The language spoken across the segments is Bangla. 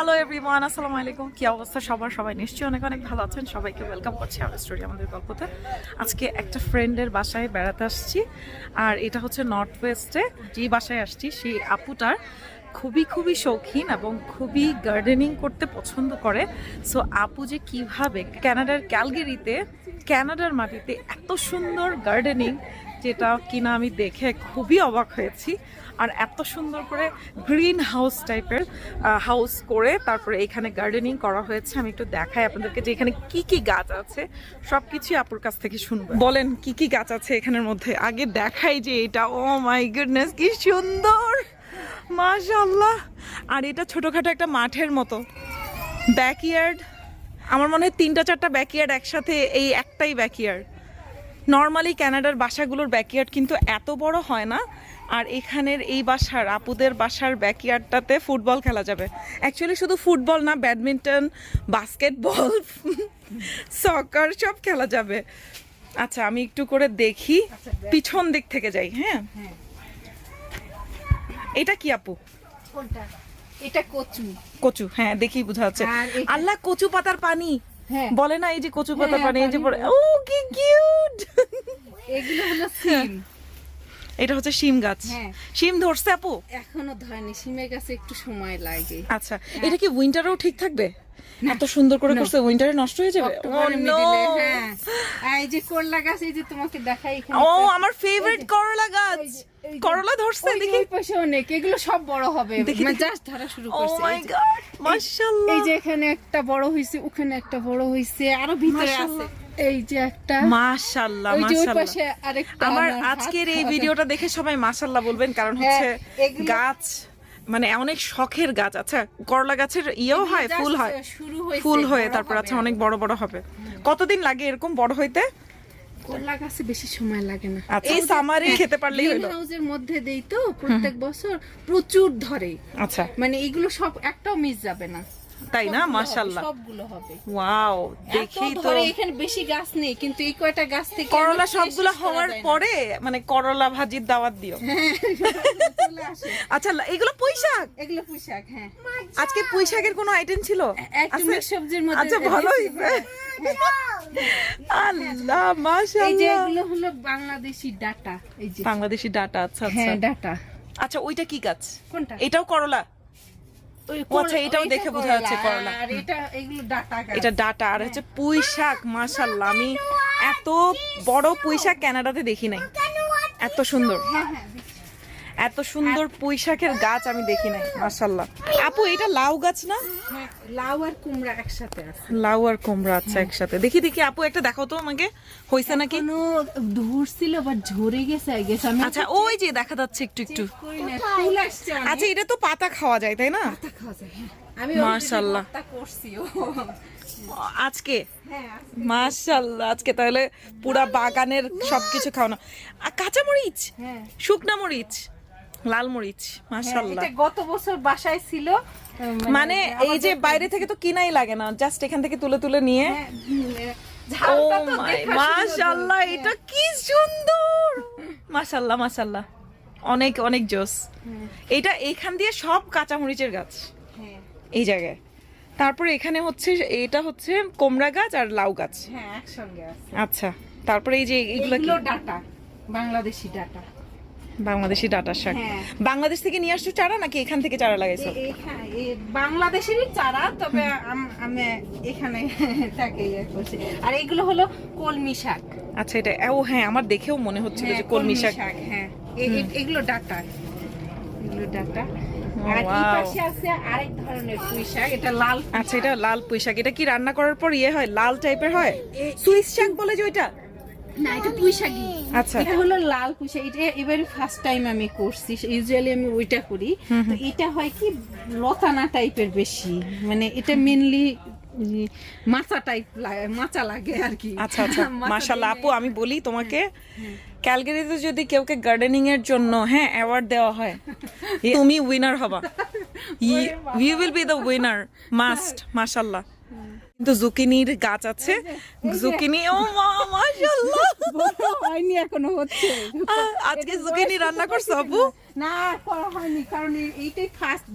হ্যালো এভরিওয়ান আসসালামু আলাইকুম কি অবস্থা? সবার সবাই নিশ্চয়ই অনেক অনেক ভালো আছেন। সবাইকে ওয়েলকাম করছি আমার স্টোরি আমাদের গল্পতে। আজকে একটা ফ্রেন্ডের বাসায় বেড়াতে আসছি। আর এটা হচ্ছে নর্থ ওয়েস্টে যে বাসায় আসছি, সেই আপুটার খুবই খুবই শৌখিন এবং খুবই গার্ডেনিং করতে পছন্দ করে। সো আপু যে কীভাবে কানাডার ক্যালগেরিতে ক্যানাডার মাটিতে এত সুন্দর গার্ডেনিং যেটা কিনা আমি দেখে খুবই অবাক হয়েছি। আর এত সুন্দর করে গ্রিন হাউস টাইপের হাউস করে তারপরে এখানে গার্ডেনিং করা হয়েছে। আমি একটু দেখাই আপনাদেরকে যে এখানে কি কি গাছ আছে। সব কিছুই আপুর কাছ থেকে শুনব। বলেন, কি কি গাছ আছে এখানের মধ্যে? আগে দেখাই যে এটা, ও মাই গুডনেস, কি সুন্দর! মাশাল্লাহ আর এটা ছোটখাটো একটা মাঠের মতো। ব্যাকইয়ার্ড। আমার মনে হয় তিনটা চারটা ব্যাকইয়ার্ড একসাথে, এই একটাই ব্যাকইয়ার্ড। নর্মালি কানাডার বাসাগুলোর ব্যাকইয়ার্ড কিন্তু এত বড় হয় না। আর এখানের এই বাসার আপুদের বাসার ব্যাকইয়ার্ডটাতে ফুটবল খেলা যাবে। অ্যাকচুয়ালি শুধু ফুটবল না ব্যাডমিন্টন বাস্কেটবল সকার সব খেলা যাবে। আচ্ছা আমি একটু করে দেখি। পিছন দিক থেকে যাই হ্যাঁ? এটা কি আপু? কোনটা? এটা কচু। কচু হ্যাঁ দেখি বোঝা যাচ্ছে। আল্লাহ কচু পাতার পানি। হ্যাঁ বলে না এই যে কচু পাতার হ্যাঁ, পানি এই যে ও কি কিউট এগুলো হলো সিম। এটা হচ্ছে শিম গাছ। হ্যাঁ। শিম ধরছে আপু? এখনও ধরেনি শিমের গাছে একটু সময় লাগে। আচ্ছা এটা কি উইন্টারেও ঠিক থাকবে? এত সুন্দর করে করছে উইন্টারে নষ্ট হয়ে যাবে? Oh, হ্যাঁ। এই যে করলা গাছ এই যে তোমাকে দেখাই এখানে ও একটা- আমার ফেভারিট করলা গাছ। করলা ধরছে দেখি। পাশে অনেক এগুলো সব বড় হবে। মানে জাস্ট ধরা শুরু ও করছে মাই গড মাশাআল্লাহ। এই যে এখানে একটা বড় হইছে ওখানে একটা বড় হইছে আরও ভিতরে আছে। এই যে একটা মাশাআল্লাহ মাশাআল্লাহ। আমার আজকের এই ভিডিওটা দেখে সবাই মাশাআল্লাহ বলবেন কারণ হ্যাঁ, হচ্ছে গাছ। মানে অনেক শখের গাছ আচ্ছা করলা গাছের ইয়েও হয় ফুল হয়। ফুল হয়ে তারপর আচ্ছা অনেক বড় বড় হবে। কতদিন লাগে এরকম বড় হইতে? করলা গাছে বেশি সময় লাগে না। আচ্ছা এই সামারে খেতে পারলেই হলো। হাউসের মধ্যে দেই তো প্রত্যেক বছর প্রচুর ধরে। আচ্ছা। মানে এগুলো সব একটাও মিস যাবে না। তাই না? মাশাআল্লাহ। সবগুলো হবে। ওয়াও দেখি তো। এখানে বেশি গাছ নেই কিন্তু এই কয়টা গাছ থেকে করলা সবগুলো হওয়ার পরে মানে করলা ভাজির দাওয়াত দিও। চলে আচ্ছা এগুলো পুঁই শাক? এগুলো পুঁইশাক হ্যাঁ। আজকে পুঁই শাকের কোনো আইটেম ছিল? মিক্স সবজির মধ্যে আচ্ছা ভালো আল্লাহ আল্লাহ এই যে এগুলো হলো বাংলাদেশি ডাটা এই যে। বাংলাদেশি ডাটা আচ্ছা আচ্ছা। হ্যাঁ ডাটা। আচ্ছা ওইটা কি গাছ? কোনটা? এটাও করলা? আচ্ছা, এটাও দেখে বোঝা যাচ্ছে করলা। এটা ডাটা গাছ। এটা ডাটা আর হচ্ছে পুঁই শাক মাশাআল্লাহ আমি এত বড় পুঁই শাক কানাডাতে দেখি নাই। এত সুন্দর। হ্যাঁ হ্যাঁ এত সুন্দর পুঁই শাকের গাছ আমি দেখি নাই মাশাআল্লাহ। আপু এটা লাউ গাছ না? হ্যাঁ লাউ আর কুমড়া একসাথে আছে। লাউ আর কুমড়া আচ্ছা একসাথে। দেখি দেখি আপু একটা দেখাও তো আমাকে। হইছে নাকি? কোনো ধরছিল বা ঝরে গেছে আই গেছে আমি আচ্ছা ওই যে দেখা যাচ্ছে একটু একটু। আচ্ছা এটা তো পাতা খাওয়া যায় তাই না? পাতা খাওয়া যায়, হ্যাঁ। আমি মাশাআল্লাহ। করছিও আজকে? হ্যাঁ মাশাআল্লাহ আজকে তাহলে পুরা বাগানের সবকিছু খাওয়ানো। আর কাঁচা মরিচ হ্যাঁ। শুকনা মরিচ? লাল মরিচ মাশাআল্লাহ। এটা গত বছর বাসায় ছিল মানে এই যে বাইরে থেকে তো কিনাই লাগে না জাস্ট এখান থেকে তুলে তুলে নিয়ে। হ্যাঁ, দেখা মাশাআল্লাহ সুন্দর। এটা কি সুন্দর! মাশাআল্লাহ মাশাআল্লাহ। অনেক অনেক জোস। এটা এখান দিয়ে সব কাঁচা মরিচের গাছ। হ্যাঁ। এই জায়গায়। তারপরে এখানে হচ্ছে এটা হচ্ছে কোমড়া গাছ আর লাউ গাছ। হ্যাঁ একসঙ্গে আছে। আচ্ছা তারপরে এই যে এগুলো ডাটা বাংলাদেশি ডাটা। বাংলাদেশি ডাটার শাক। হ্যাঁ। বাংলাদেশ থেকে নিয়ে আসছো চারা নাকি এখান থেকে চারা লাগাইছো? বাংলাদেশেরই চারা তবে আমি এখানে তাকে ইয়ে আর এগুলো হলো কলমি শাক। আচ্ছা এটা ও হ্যাঁ আমার দেখেও মনে হচ্ছে যে হ্যাঁ, কলমি শাক। হ্যাঁ। এগুলো ডাটা। এগুলো ডাটা। আর এই পাশে আছে আরেক ধরনের পুঁই শাক এটা লাল আচ্ছা এটা লাল পুঁই শাক। এটা কি রান্না করার পর ইয়ে হয়? লাল টাইপের হয়? সুইস শাক বলে যে ওইটা? না এটা পুঁই শাকই। আচ্ছা। এটা হলো লাল শাক এটা এবারে ফার্স্ট টাইম আমি করছি ইউজুয়ালি আমি ওইটা করি। তো এটা হয় কি লতানা টাইপের বেশি মানে এটা মেনলি মাচা টাইপ মাচা লাগে আর কি। আচ্ছা আচ্ছা। দিলে- আপু আমি বলি তোমাকে ক্যালগারিতে যদি কেউকে গার্ডেনিং এর জন্য হ্যাঁ অ্যাওয়ার্ড দেওয়া হয় তুমি উইনার হবা। You will be the winner must মাশাল্লাহ কিন্তু জুকিনির গাছ আছে। জুকিনি ও মা মাশাল্লাহ বড় হয়নি এখনও হচ্ছে। আজকে জুকিনি রান্না করছ আপু? না করা হয়নি কারণ এইটাই ফার্স্ট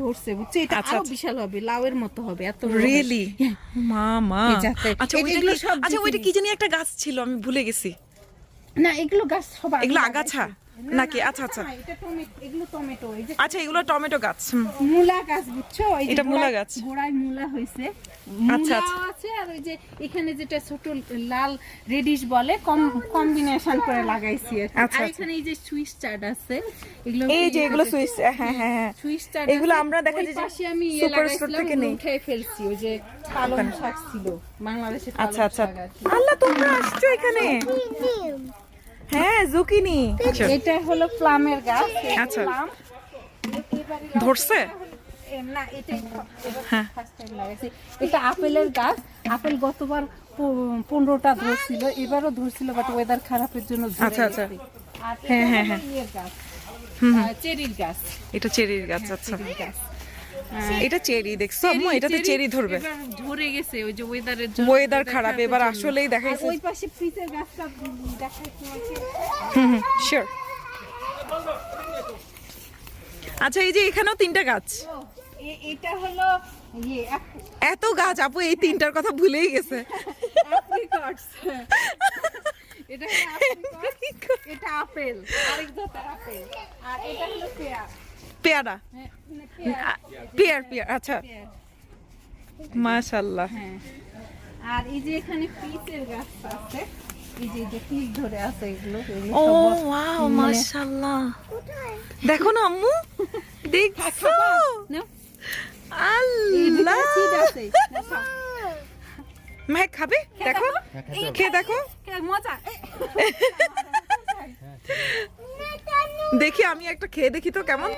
ধরছে বুঝছ? এটা আচ্ছা, আরও আচ্ছা। বিশাল হবে লাউয়ের মতো হবে এত। রিয়েলি মা মা। আচ্ছা এই ওইটা আচ্ছা ওইটা কি জানি একটা গাছ ছিল আমি ভুলে গেছি। না এগুলো গাছ সব এগুলো আগাছা? নাকি? আচ্ছা, আচ্ছা। এটা টমেটো এগুলো টমেটো এই যে আচ্ছা এগুলো টমেটো গাছ। মূলা গাছ বুঝছ এই যে এটা মূলা গাছ। গোড়ায় মূলা হয়েছে আচ্ছা, মূলাও আছে আর ওই যে এখানে যেটা ছোট লাল রেডিশ বলে কম্বিনেশন করে লাগাইছি আর আচ্ছা, আর আচ্ছা। এখানে এই যে সুইস চার্ট আছে এগুলো এই যে এগুলো সুইচ হ্যাঁ হ্যাঁ হ্যাঁ সুইস চার্ট এগুলো আমরা দেখা যায় যে পাশে আমি ইয়ে লাগাইছিলাম থেকে নেই। উঠাই ফেলছি ওই যে পালং শাক ছিল বাংলাদেশে আচ্ছা আচ্ছা। আল্লাহ তোমরা আসছো এখানে হ্যাঁ জুকিনি। এটা হলো প্লামের গাছ আচ্ছা। ধরছে? না হ্যাঁ। এটা আপেলের গাছ। আপেল গতবার পনেরোটা ধরছিল এবারও ধরছিল বাট ওয়েদার খারাপের জন্য আচ্ছা, আচ্ছা। হ্যাঁ, হ্যাঁ, হ্যাঁ। চেরির গাছ। এটা চেরির গাছ আচ্ছা। গাছ। এটা চেরি দেখছ? আম্মু এটাতে চেরি ধরবে। ঝরে গেছে ওই যে ওয়েদারের জন্য ওয়েদার খারাপ এবার আসলেই দেখা যাচ্ছে ওই পাশে পিসের গাছটা উম, দেখাই তোমাকে। হুম হুম শিওর আচ্ছা এই যে এখানেও তিনটা গাছ। এটা হলো ইয়ে এত গাছ আপু এই তিনটার কথা ভুলেই গেছে। এটা আপেল আরেক জাতের আপেল। আর এটা হলো পেয়ার। পেয়ারা? হ্যাঁ, পেয়ার, পেয়ার আচ্ছা। মাশাল্লাহ হ্যাঁ। আর এই যে এখানে পিসের গাছ আছে মানে- দেখো না আম্মু দেখছ? না আল্লাহ। খাবে? দেখো। খেয়ে দেখো। মজা। দেখি, আমি একটা খেয়ে দেখি তো কেমন।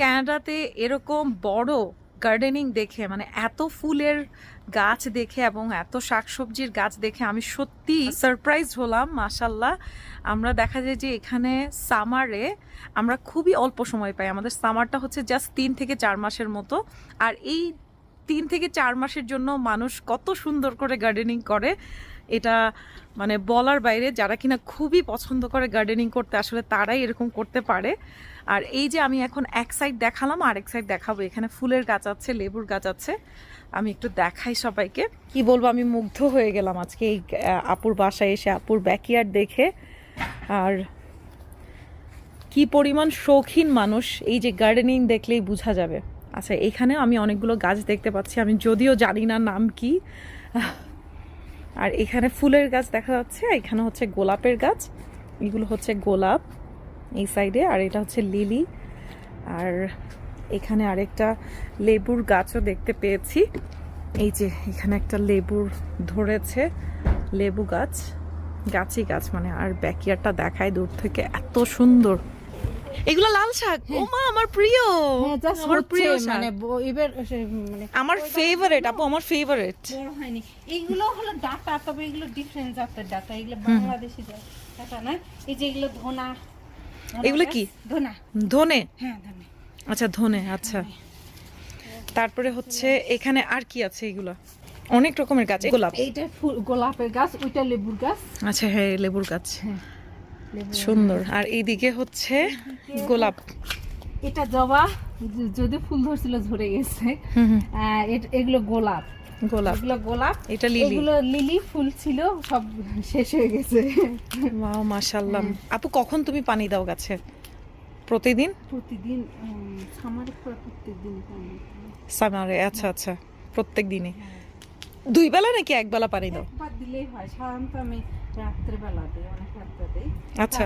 ক্যানাডাতে এরকম বড় গার্ডেনিং দেখে মানে এত ফুলের গাছ দেখে এবং এত শাকসবজির গাছ দেখে আমি সত্যি সারপ্রাইজ হলাম মাসাল্লাহ আমরা দেখা যায় যে এখানে সামারে আমরা খুবই অল্প সময় পাই। আমাদের সামারটা হচ্ছে জাস্ট তিন থেকে চার মাসের মতো। আর এই তিন থেকে চার মাসের জন্য মানুষ কত সুন্দর করে গার্ডেনিং করে। এটা মানে বলার বাইরে যারা কিনা খুবই পছন্দ করে গার্ডেনিং করতে আসলে তারাই এরকম করতে পারে। আর এই যে আমি এখন এক সাইড দেখালাম আর এক সাইড দেখাবো। এখানে ফুলের গাছ আছে, লেবুর গাছ আছে। আমি একটু দেখাই সবাইকে। কি বলব, আমি মুগ্ধ হয়ে গেলাম আজকে এই আপুর বাসায় এসে, আপুর ব্যাকইয়ার্ড দেখে। আর কি পরিমাণ শৌখিন মানুষ, এই যে গার্ডেনিং দেখলেই বোঝা যাবে। আচ্ছা এখানে আমি অনেকগুলো গাছ দেখতে পাচ্ছি। আমি যদিও জানি না নাম কি। আর এখানে ফুলের গাছ দেখা যাচ্ছে এখানে হচ্ছে গোলাপের গাছ। এগুলো হচ্ছে গোলাপ এই সাইডে, আর এটা হচ্ছে লিলি। আর এখানে আরেকটা লেবুর গাছও দেখতে পেয়েছি। এই যে, এখানে একটা লেবুর ধরেছে, লেবু গাছ। গাছই গাছ মানে আর ব্যাকিয়ারটা দেখায় দূর থেকে, এত সুন্দর। এগুলো লাল শাক। ও মা আমার প্রিয়। হ্যাঁ, আমার প্রিয় মানে এবার মানে আমার ফেভারিট আপু আমার ফেভারিট বড় হয়নি। এইগুলো হলো ডাটা তবে এগুলো ডিফারেন্ট জাতের ডাটা। এগুলো বাংলাদেশি ডাটা না এই যে এগুলো ধনা। এগুলো কি? ধনা। ধনে? হ্যাঁ ধনে। আচ্ছা ধনে আচ্ছা। তারপরে হচ্ছে এখানে আর কি আছে এগুলো? অনেক রকমের গাছ। গোলাপ এইটা ফুল গোলাপের গাছ ওইটা লেবুর গাছ। আচ্ছা হ্যাঁ লেবুর গাছ। লেবু সুন্দর। আর এইদিকে হচ্ছে গোলাপ। এটা জবা যদি ফুল ধরছিল ঝরে গেছে। এগুলো গোলাপ। গোলাপ। এগুলো গোলাপ। এটা লিলি। এগুলো লিলি ফুল ছিল সব শেষ হয়ে গেছে। ওয়াও মাশাআল্লাহ। আপু কখন তুমি পানি দাও গাছে? প্রতিদিন? প্রতিদিন সামারে প্রত্যেকদিন সামারে আচ্ছা আচ্ছা। প্রত্যেক দিনে দুই বেলা নাকি এক বেলা পানি দাও? দিলেই হয়। সাধারণত আমি আচ্ছা।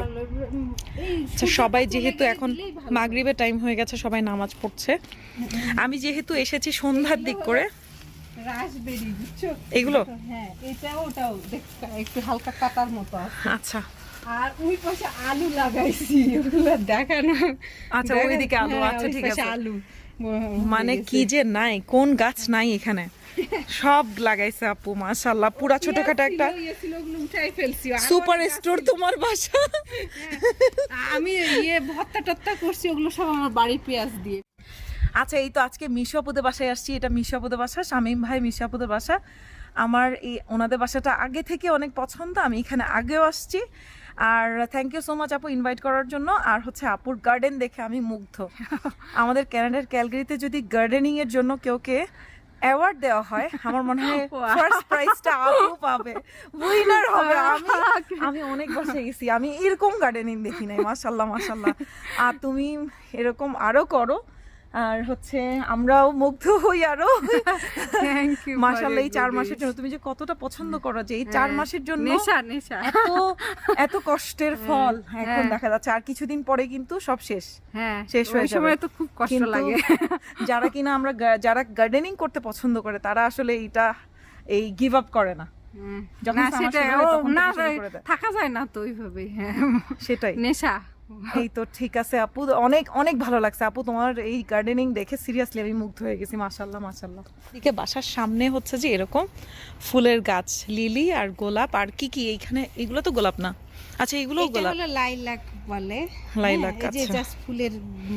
আচ্ছা সবাই যেহেতু এখন মাগরিবের টাইম হয়ে গেছে সবাই নামাজ পড়ছে। আমি যেহেতু এসেছি সন্ধ্যার দিক করে। এগুলো? হ্যাঁ এটাও ওটাও একটু হালকা কাটার মতো আচ্ছা। আর ওই পাশে আলু লাগাইছি ওগুলো দেখানো আচ্ছা, ওইদিকে আলু, হ্যাঁ, আচ্ছা, ঠিক আছে। আলু। মানে কি যে নাই কোন গাছ নাই এখানে? সব লাগাইছে আপু মাশাআল্লাহ পুরা ছোটখাটো একটা সুপার স্টোর তোমার বাসা। আমি ইয়ে ভত্তা টত্তা করছি ওগুলো সব আমার বাড়ির পেঁয়াজ দিয়ে। আচ্ছা এই তো আজকে মিশাপুদের বাসায় আসছি এটা মিশাপুদের বাসা শামীম ভাই মিশাপুদের বাসা। আমার এই ওনাদের বাসাটা আগে থেকে অনেক পছন্দ আমি এখানে আগেও আসছি। আর থ্যাংক ইউ সো মাচ আপু ইনভাইট করার জন্য। আর হচ্ছে আপুর গার্ডেন দেখে আমি মুগ্ধ। আমাদের ক্যানাডার ক্যালগারিতে যদি গার্ডেনিং এর জন্য কেউকে অ্যাওয়ার্ড দেওয়া হয় আমার মনে হয়. ফার্স্ট প্রাইজটা আপু পাবে। উইনার হবে। আমি আমি অনেক বসে গেছি আমি এরকম গার্ডেনিং দেখি নাই মাশাল্লাহ মাশাল্লাহ আর তুমি এরকম আরও করো। আর হচ্ছে আমরাও মুগ্ধ হই আরও। থ্যাংক ইউ এই চার মাসের জন্য। তুমি যে কতটা পছন্দ করো যে এই চার মাসের জন্য নেশা নেশা। এত এত কষ্টের ফল এখন হ্যাঁ। দেখা যাচ্ছে। আর কিছুদিন পরে কিন্তু সব শেষ। হ্যাঁ শেষ হয়ে সময় তো খুব কষ্ট লাগে। যারা কিনা আমরা যারা গার্ডেনিং করতে পছন্দ করে তারা আসলে এইটা এই গিভ আপ করে না। যখন সেটা হয় না থেকে যায় না তো ওইভাবে হ্যাঁ। সেটাই। নেশা। এই তো ঠিক আছে, আপু। অনেক অনেক ভালো লাগছে। আপু, তোমার এই গার্ডেনিং দেখে সিরিয়াসলি আমি মুগ্ধ হয়ে গেছি। মাশাল্লাহ মাশাল্লাহ এদিকে বাসার সামনে হচ্ছে যে এরকম ফুলের গাছ, লিলি আর গোলাপ। আর কি কি এইখানে? এগুলো তো গোলাপ না। আচ্ছা এগুলো এটা গোলাপ। হলো লাইলাক বলে। লাইলাক, হ্যাঁ, এই যে আচ্ছা। জাস্ট ফুলের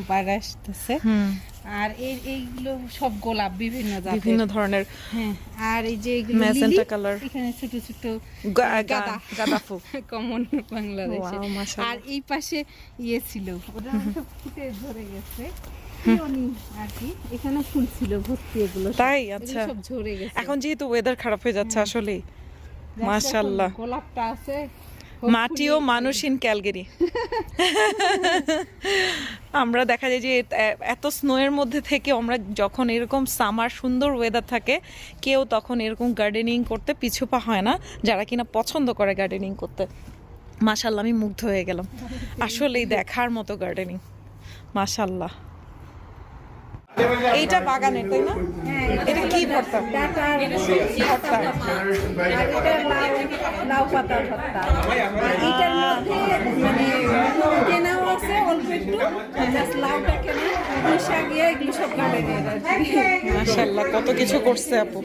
বার আসতেছে। আর এই এইগুলো সব গোলাপ বিভিন্ন জাতের। বিভিন্ন ধরনের হ্যাঁ আর এই যে এগুলো লিলি, color। এখানে ছোট ছোট গাঁদা। গাঁদা ফুল। কমন বাংলাদেশে। আর এই পাশে ইয়ে ছিল ওটা সব ফুটে ঝরে গেছে। এখানে ফুল ছিল ভর্তি এগুলো তাই? আচ্ছা। সব ঝরে গেছে। এখন যেহেতু ওয়েদার খারাপ হয়ে যাচ্ছে আসলে যাক, মাশাআল্লাহ। গোলাপটা আছে মাটি ও মানুষ ইন ক্যালগেরি আমরা দেখা যায় যে এত স্নোয়ের মধ্যে থেকে আমরা যখন এরকম সামার সুন্দর ওয়েদার থাকে কেউ তখন এরকম গার্ডেনিং করতে পিছুপা হয় না যারা কিনা পছন্দ করে গার্ডেনিং করতে। মাশাল্লাহ আমি মুগ্ধ হয়ে গেলাম। আসলেই দেখার মতো গার্ডেনিং মাশাল্লাহ এইটা বাগানের তাই না? এটা কি ভর্তা? ভর্তা লাউ লাউ পাতার ভর্তা আর মধ্যে কেনাও আছে অল্প একটু লাউটা কেনা মাশাল্লাহ কত কিছু করছে আপু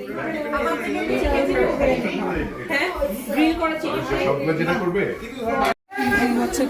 হচ্ছে